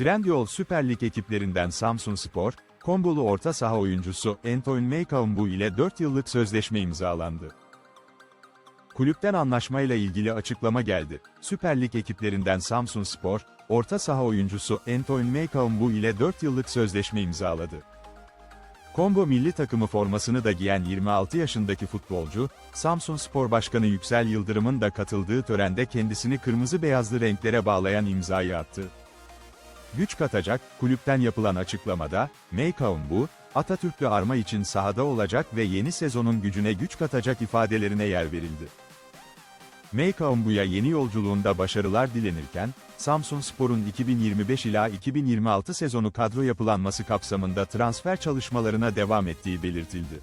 Trendyol Süper Lig ekiplerinden Samsun Spor, kombolu orta saha oyuncusu Antoine Meykaumbu ile 4 yıllık sözleşme imzalandı. Kulüpten anlaşmayla ilgili açıklama geldi. Süper Lig ekiplerinden Samsun Spor, orta saha oyuncusu Antoine Meykaumbu ile 4 yıllık sözleşme imzaladı. Kombo milli takımı formasını da giyen 26 yaşındaki futbolcu, Samsun Spor Başkanı Yüksel Yıldırım'ın da katıldığı törende kendisini kırmızı beyazlı renklere bağlayan imzayı attı. Güç katacak, kulüpten yapılan açıklamada, Meykaumbu, Atatürklü arma için sahada olacak ve yeni sezonun gücüne güç katacak ifadelerine yer verildi. Meykaumbu'ya yeni yolculuğunda başarılar dilenirken, Samsun Spor'un 2025 ila 2026 sezonu kadro yapılanması kapsamında transfer çalışmalarına devam ettiği belirtildi.